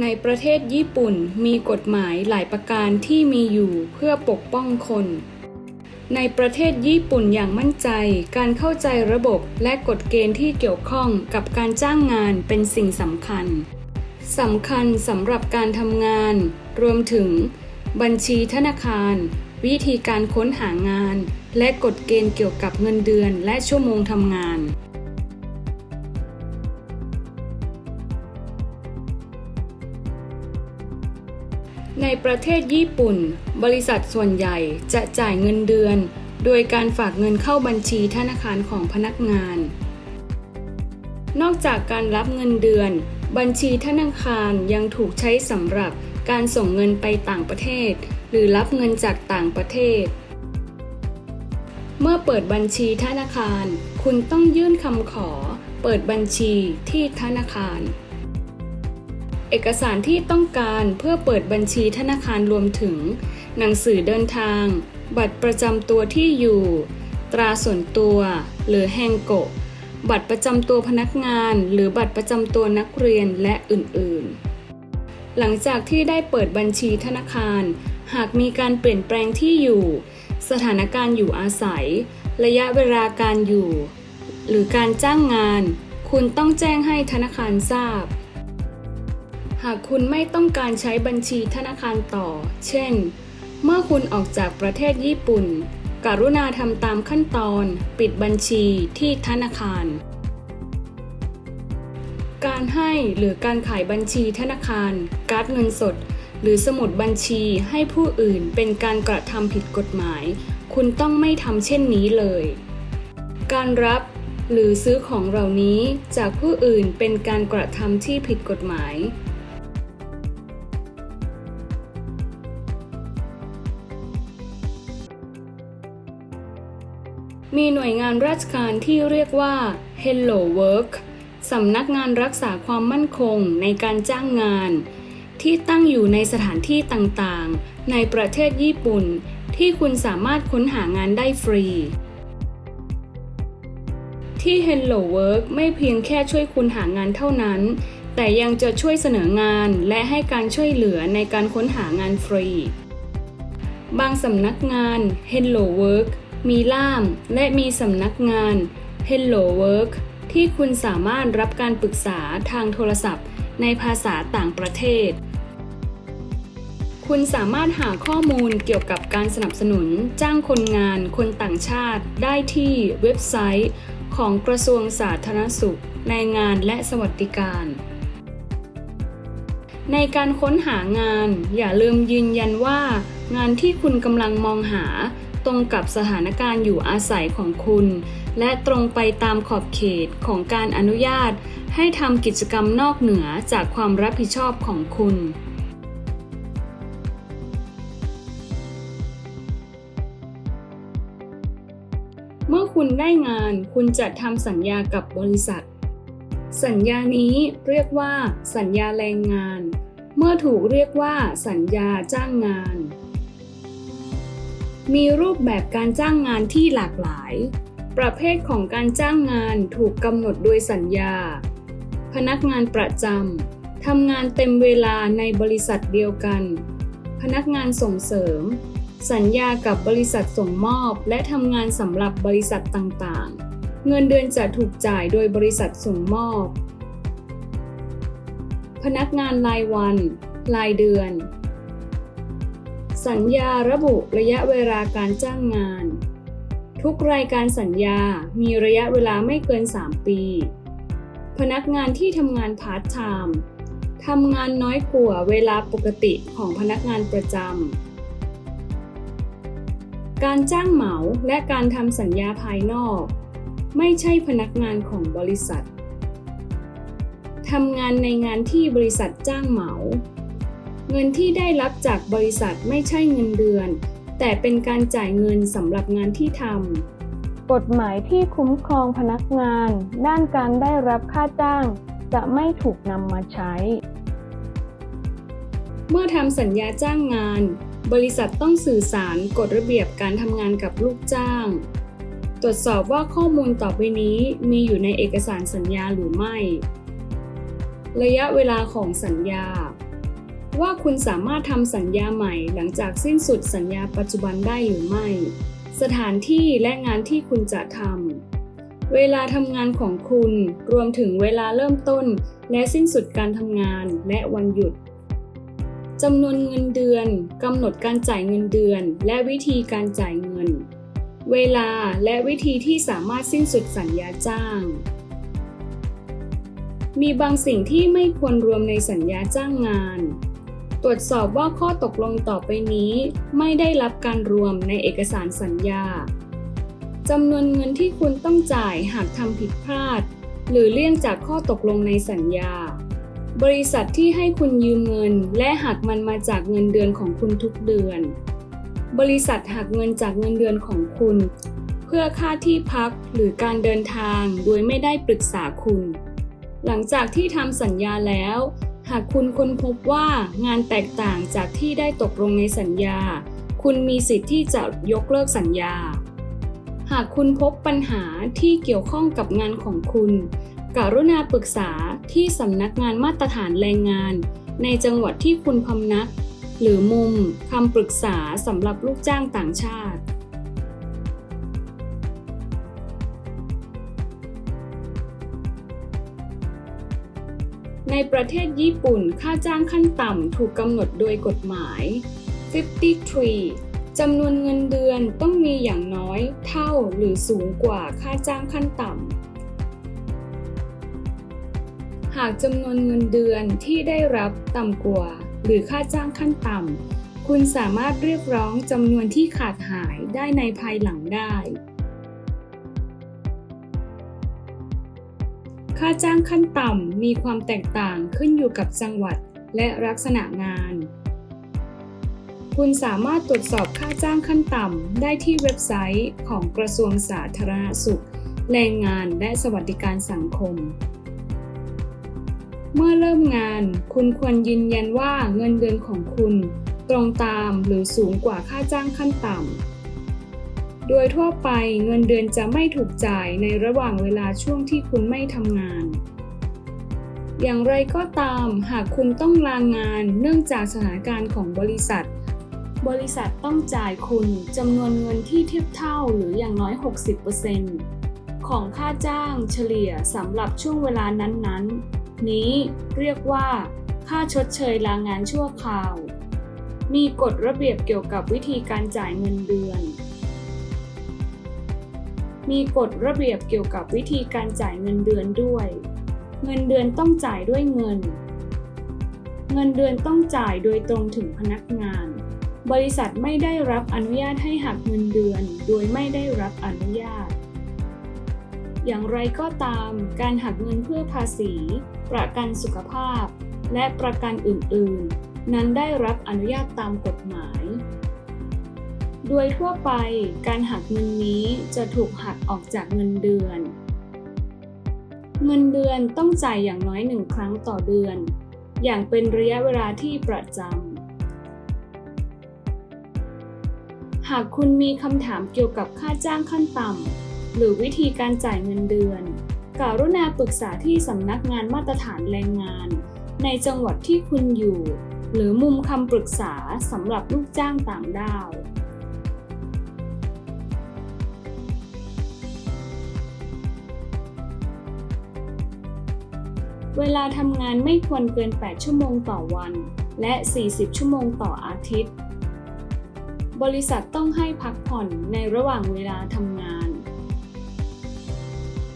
ในประเทศญี่ปุ่นมีกฎหมายหลายประการที่มีอยู่เพื่อปกป้องคน ในประเทศญี่ปุ่นอย่างมั่นใจ การเข้าใจระบบและกฎเกณฑ์ที่เกี่ยวข้องกับการจ้างงานเป็นสิ่งสำคัญสำคัญสำหรับการทำงาน รวมถึง บัญชีธนาคาร วิธีการค้นหางาน และกฎเกณฑ์เกี่ยวกับเงินเดือนและชั่วโมงทำงาน ประเทศญี่ปุ่น บริษัทส่วนใหญ่จะจ่ายเงินเดือน โดยการฝากเงินเข้าบัญชีธนาคารของพนักงาน นอกจากการรับเงินเดือน บัญชีธนาคารยังถูกใช้สำหรับการส่งเงินไปต่างประเทศ หรือรับเงินจากต่างประเทศ เมื่อเปิดบัญชีธนาคาร คุณต้องยื่นคำขอ เปิดบัญชีที่ธนาคาร เอกสารที่ต้องการเพื่อเปิดบัญชีธนาคารรวมถึง หนังสือเดินทาง บัตรประจำตัวที่อยู่ ตราส่วนตัว หรือแฮงโกะ บัตรประจำตัวพนักงาน หรือบัตรประจำตัวนักเรียนและอื่นๆ หลังจากที่ได้เปิดบัญชีธนาคาร หากมีการเปลี่ยนแปลงที่อยู่ สถานการณ์อยู่อาศัย ระยะเวลาการอยู่ หรือการจ้างงาน คุณต้องแจ้งให้ธนาคารทราบ หากคุณไม่ต้องการใช้บัญชีธนาคารต่อ เช่น เมื่อคุณออกจากประเทศญี่ปุ่น กรุณาทำตามขั้นตอน ปิดบัญชีที่ธนาคาร การให้หรือการขายบัญชีธนาคาร การ์ดเงินสด หรือสมุดบัญชีให้ผู้อื่นเป็นการกระทำผิดกฎหมาย คุณต้องไม่ทำเช่นนี้เลย การรับหรือซื้อของเหล่านี้จากผู้อื่นเป็นการกระทำที่ผิดกฎหมาย มีหน่วยงานราชการที่เรียกว่า Hello Work สำนักงานรักษาความมั่นคงในการจ้างงาน ที่ตั้งอยู่ในสถานที่ต่างๆ ในประเทศญี่ปุ่น ที่คุณสามารถค้นหางานได้ฟรี ที่ Hello Work ไม่เพียงแค่ช่วยคุณหางานเท่านั้น แต่ยังจะช่วยเสนองานและให้การช่วยเหลือในการค้นหางานฟรี บางสำนักงาน Hello Work มีล่าม และมีสำนักงาน Hello Work ที่คุณสามารถรับการปรึกษาทางโทรศัพท์ ในภาษาต่างประเทศ คุณสามารถหาข้อมูลเกี่ยวกับการสนับสนุน จ้างคนงาน คนต่างชาติ ได้ที่เว็บไซต์ ของกระทรวงสาธารณสุขแรงงานและสวัสดิการ ในการค้นหางาน อย่าลืมยืนยันว่า งานที่คุณกำลังมองหา ตรงกับสถานการณ์อยู่อาศัยของคุณ และตรงไปตามขอบเขตของการอนุญาต ให้ทำกิจกรรมนอกเหนือจากความรับผิดชอบของคุณเมื่อคุณได้งานคุณจะทำสัญญากับบริษัท สัญญานี้เรียกว่า สัญญาแรงงาน เมื่อถูกเรียกว่า สัญญาจ้างงาน มีรูปแบบการจ้างงานที่หลากหลาย ประเภทของการจ้างงานถูกกำหนดโดยสัญญา พนักงานประจำทำงานเต็มเวลาในบริษัทเดียวกัน พนักงานส่งเสริม สัญญากับบริษัทส่งมอบ และทำงานสำหรับบริษัทต่างๆ เงินเดือนจะถูกจ่ายโดยบริษัทส่งมอบ พนักงานรายวัน รายเดือน สัญญาระบุระยะเวลาการจ้างงาน ทุกรายการสัญญามีระยะเวลาไม่เกิน 3 ปี พนักงานที่ทำงานพาร์ทไทม์ทำงานน้อยกว่าเวลาปกติของพนักงานประจำ การจ้างเหมาและการทำสัญญาภายนอก ไม่ใช่พนักงานของบริษัท ทำงานในงานที่บริษัทจ้างเหมา เงินที่ได้รับจากบริษัทไม่ใช่เงินเดือน แต่เป็นการจ่ายเงินสำหรับงานที่ทำกฎหมายที่คุ้มครองพนักงาน ด้านการได้รับค่าจ้าง จะไม่ถูกนำมาใช้ เมื่อทำสัญญาจ้างงาน บริษัทต้องสื่อสารกฎระเบียบการทำงานกับลูกจ้าง ตรวจสอบว่าข้อมูลต่อไปนี้มีอยู่ในเอกสารสัญญาหรือไม่ ระยะเวลาของสัญญา ว่าคุณสามารถทำสัญญาใหม่หลังจากสิ้นสุดสัญญาปัจจุบันได้หรือไม่ สถานที่และงานที่คุณจะทำ เวลาทำงานของคุณ รวมถึงเวลาเริ่มต้น และสิ้นสุดการทำงานและวันหยุดจำนวนเงินเดือนกำหนดการจ่ายเงินเดือน และวิธีการจ่ายเงิน เวลาและวิธีที่สามารถสิ้นสุดสัญญาจ้าง มีบางสิ่งที่ไม่ควรรวมในสัญญาจ้างงาน ตรวจสอบว่าข้อตกลงต่อไปนี้ ไม่ได้รับการรวมในเอกสารสัญญาจำนวนเงินที่คุณต้องจ่ายหากทำผิดพลาด หรือเลี่ยงจากข้อตกลงในสัญญา บริษัทที่ให้คุณยืมเงิน และหักมันมาจากเงินเดือนของคุณทุกเดือน บริษัทหักเงินจากเงินเดือนของคุณ เพื่อค่าที่พักหรือการเดินทางโดยไม่ได้ปรึกษาคุณ หลังจากที่ทำสัญญาแล้ว หากคุณค้นพบว่างานแตกต่างจากที่ได้ตกลงในสัญญา คุณมีสิทธิ์ที่จะยกเลิกสัญญา หากคุณพบปัญหาที่เกี่ยวข้องกับงานของคุณ กรุณาปรึกษาที่สำนักงานมาตรฐานแรงงาน ในจังหวัดที่คุณพำนัก หรือมุมคำปรึกษาสำหรับลูกจ้างต่างชาติ ในประเทศญี่ปุ่นค่าจ้างขั้นต่ำถูกกำหนดโดยกฎหมาย 53 จำนวนเงินเดือนต้องมีอย่างน้อยเท่าหรือสูงกว่าค่าจ้างขั้นต่ำ หากจำนวนเงินเดือนที่ได้รับต่ำกว่า หรือค่าจ้างขั้นต่ำ คุณสามารถเรียกร้องจำนวนที่ขาดหายได้ในภายหลังได้ ค่าจ้างขั้นต่ำมีความแตกต่างขึ้นอยู่กับจังหวัดและลักษณะงาน คุณสามารถตรวจสอบค่าจ้างขั้นต่ำได้ที่เว็บไซต์ของกระทรวงสาธารณสุข แรงงานและสวัสดิการสังคม เมื่อเริ่มงาน คุณควรยืนยันว่าเงินเดือนของคุณ ตรงตามหรือสูงกว่าค่าจ้างขั้นต่ำ ดยทั่วไปเงินเดือนจะไม่ถูกจ่ายในระหว่างเวลาช่วงที่คุณไม่ทำงาน อย่างไรก็ตามหากคุณต้องลางงานเนื่องจากสถานการณ์ของบริษัท บริษัทต้องจ่ายคุณจำนวนเงินที่เทียบเท่าหรืออย่างน้อย 60%ของค่าจ้างเฉลี่ยสำหรับช่วงเวลานั้นๆ นี้เรียกว่า ค่าชดเชยลางานชั่วคราว มีกฎระเบียบเกี่ยวกับวิธีการจ่ายเงินเดือน มีกฎระเบียบเกี่ยวกับวิธีการจ่ายเงินเดือนด้วย เงินเดือนต้องจ่ายด้วยเงิน เงินเดือนต้องจ่ายโดยตรงถึงพนักงาน บริษัทไม่ได้รับอนุญาตให้หักเงินเดือน โดยไม่ได้รับอนุญาต อย่างไรก็ตาม การหักเงินเพื่อภาษี ประกันสุขภาพ และประกันอื่น ๆ นั้นได้รับอนุญาตตามกฎหมาย ดยทั่วไปการหักเงินนี้จะถูกหักออกจากเงินเดือน เงินเดือนต้องจ่ายอย่างน้อยหนึ่งครั้งต่อเดือน อย่างเป็นระยะเวลาที่ประจำ หากคุณมีคำถามเกี่ยวกับค่าจ้างขั้นต่ำหรือวิธีการจ่ายเงินเดือน กรุณาปรึกษาที่สำนักงานมาตรฐานแรงงาน ในจังหวัดที่คุณอยู่ หรือมุมคำปรึกษาสำหรับลูกจ้างต่างด้าว เวลาทำงานไม่ควรเกิน 8 ชั่วโมงต่อวัน และ 40 ชั่วโมงต่ออาทิตย์ บริษัทต้องให้พักผ่อนในระหว่างเวลาทำงาน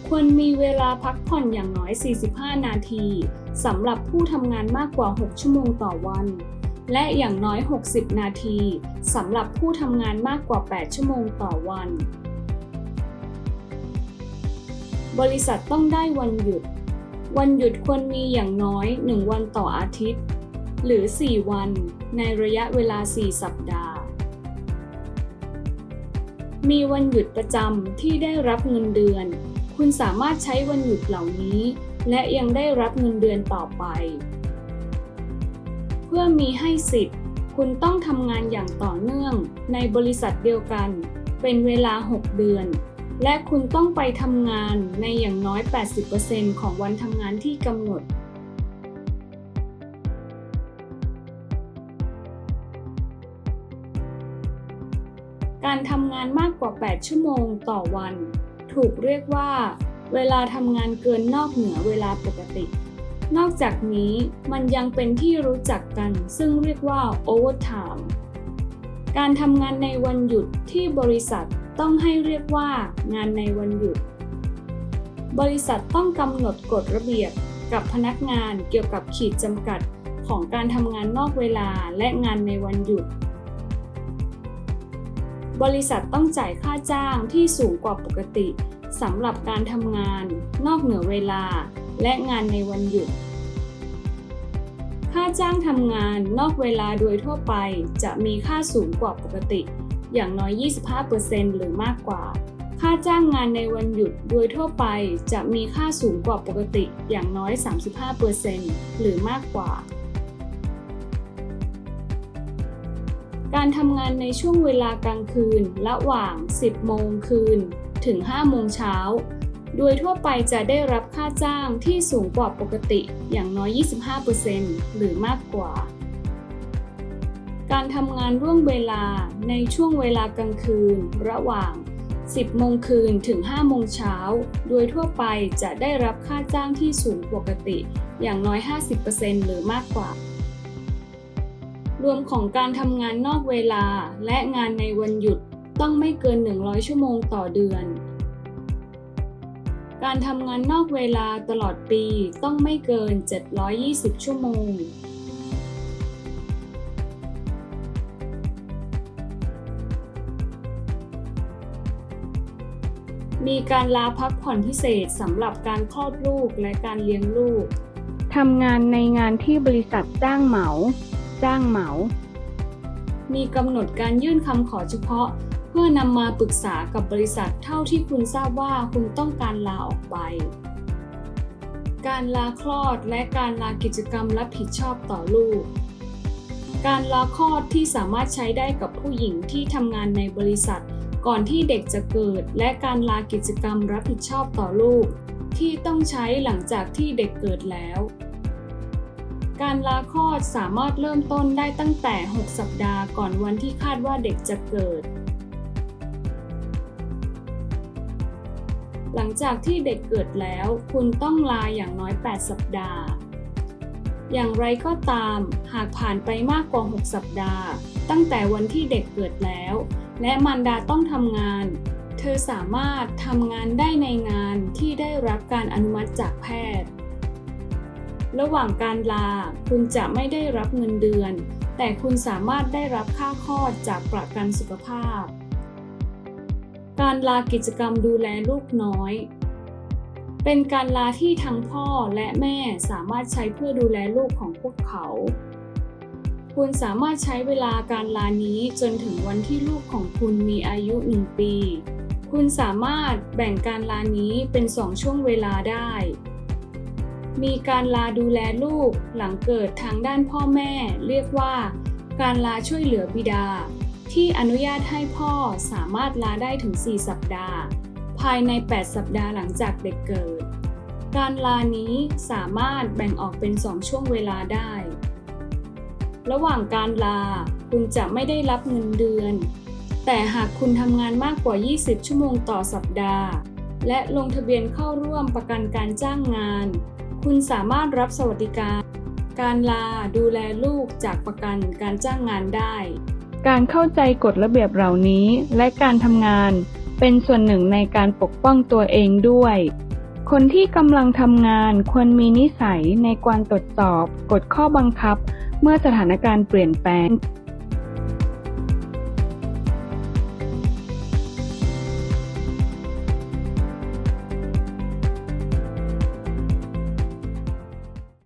ควรมีเวลาพักผ่อนอย่างน้อย 45 นาทีสำหรับผู้ทำงานมากกว่า 6 ชั่วโมงต่อวัน และอย่างน้อย 60 นาทีสำหรับผู้ทำงานมากกว่า 8 ชั่วโมงต่อวัน บริษัทต้องได้วันหยุด วันหยุดควรมีอย่างน้อย 1 วันต่ออาทิตย์ หรือ 4 วันในระยะเวลา 4 สัปดาห์ มีวันหยุดประจำที่ได้รับเงินเดือน คุณสามารถใช้วันหยุดเหล่านี้ และยังได้รับเงินเดือนต่อไป เพื่อมีให้สิทธิ์ คุณต้องทำงานอย่างต่อเนื่องในบริษัทเดียวกัน เป็นเวลา 6 เดือน และคุณต้องไปทำงานในอย่างน้อย 80%ของวันทำงานที่กำหนด การทำงานมากกว่า 8 ชั่วโมงต่อวัน ถูกเรียกว่า เวลาทำงานเกินนอกเหนือเวลาปกติ นอกจากนี้มันยังเป็นที่รู้จักกัน ซึ่งเรียกว่า overtime การทำงานในวันหยุดที่บริษัท ต้องให้เรียกว่างานในวันหยุด บริษัทต้องกำหนดกฎระเบียบกับพนักงานเกี่ยวกับขีดจำกัดของการทำงานนอกเวลาและงานในวันหยุด บริษัทต้องจ่ายค่าจ้างที่สูงกว่าปกติสำหรับการทำงานนอกเหนือเวลาและงานในวันหยุด ค่าจ้างทำงานนอกเวลาโดยทั่วไปจะมีค่าสูงกว่าปกติ อย่างน้อย 25%หรือมากกว่า ค่าจ้างงานในวันหยุดโดยทั่วไปจะมีค่าสูงกว่าปกติอย่างน้อย 35%หรือมากกว่า การทำงานในช่วงเวลากลางคืน ระหว่าง 10 โมงคืน ถึง 5 โมงเช้าโดยทั่วไปจะได้รับค่าจ้างที่สูงกว่าปกติอย่างน้อย 25%หรือมากกว่า การทำงานร่วมเวลาในช่วงเวลากลางคืน ระหว่าง 10 โมงคืนถึง 5 โมงเช้า โดยทั่วไปจะได้รับค่าจ้างที่สูงปกติ อย่างน้อย 50%หรือมากกว่า รวมของการทำงานนอกเวลาและงานในวันหยุดต้องไม่เกิน 100 ชั่วโมงต่อเดือน การทำงานนอกเวลาตลอดปีต้องไม่เกิน 720 ชั่วโมง มีการลาพักผ่อนพิเศษสำหรับการคลอดลูกและการเลี้ยงลูก ทำงานในงานที่บริษัทจ้างเหมา จ้างเหมา มีกำหนดการยื่นคำขอเฉพาะ เพื่อนำมาปรึกษากับบริษัทเท่าที่คุณทราบว่าคุณต้องการลาออกไป การลาคลอดและการลากิจกรรมรับผิดชอบต่อลูก การลาคลอดที่สามารถใช้ได้กับผู้หญิงที่ทำงานในบริษัท ก่อนที่เด็กจะเกิดและการลากิจกรรมรับผิดชอบต่อลูก ที่ต้องใช้หลังจากที่เด็กเกิดแล้ว การลาคลอดสามารถเริ่มต้นได้ตั้งแต่ 6 สัปดาห์ก่อนวันที่คาดว่าเด็กจะเกิด หลังจากที่เด็กเกิดแล้ว คุณต้องลาอย่างน้อย 8 สัปดาห์อย่างไรก็ตาม หากผ่านไปมากกว่า 6 สัปดาห์ ตั้งแต่วันที่เด็กเกิดแล้ว และมารดาต้องทำงาน เธอสามารถทำงานได้ในงานที่ได้รับการอนุมัติจากแพทย์ ระหว่างการลาคุณจะไม่ได้รับเงินเดือน แต่คุณสามารถได้รับค่าคลอดจากประกันสุขภาพ การลากิจกรรมดูแลลูกน้อย เป็นการลาที่ทั้งพ่อและแม่สามารถใช้เพื่อดูแลลูกของพวกเขา คุณสามารถใช้เวลาการลานี้จนถึงวันที่ลูกของคุณมีอายุ 1 ปี คุณสามารถแบ่งการลานี้เป็น 2 ช่วงเวลาได้ มีการลาดูแลลูกหลังเกิดทางด้านพ่อแม่ เรียกว่า การลาช่วยเหลือบิดา ที่อนุญาตให้พ่อสามารถลาได้ถึง 4 สัปดาห์ ภายใน 8 สัปดาห์หลังจากเด็กเกิด การลานี้สามารถแบ่งออกเป็น 2 ช่วงเวลาได้ ระหว่างการลา คุณจะไม่ได้รับเงินเดือน แต่หากคุณทำงานมากกว่า 20 ชั่วโมงต่อสัปดาห์ และลงทะเบียนเข้าร่วมประกันการจ้างงาน คุณสามารถรับสวัสดิการ การลาดูแลลูกจากประกันการจ้างงานได้ การเข้าใจกฎระเบียบเหล่านี้และการทำงาน เป็นส่วนหนึ่งในการปกป้องตัวเองด้วยคนที่กำลังทำงานควรมีนิสัยในการตรวจสอบกฎข้อบังคับ เมื่อสถานการณ์เปลี่ยนแปลง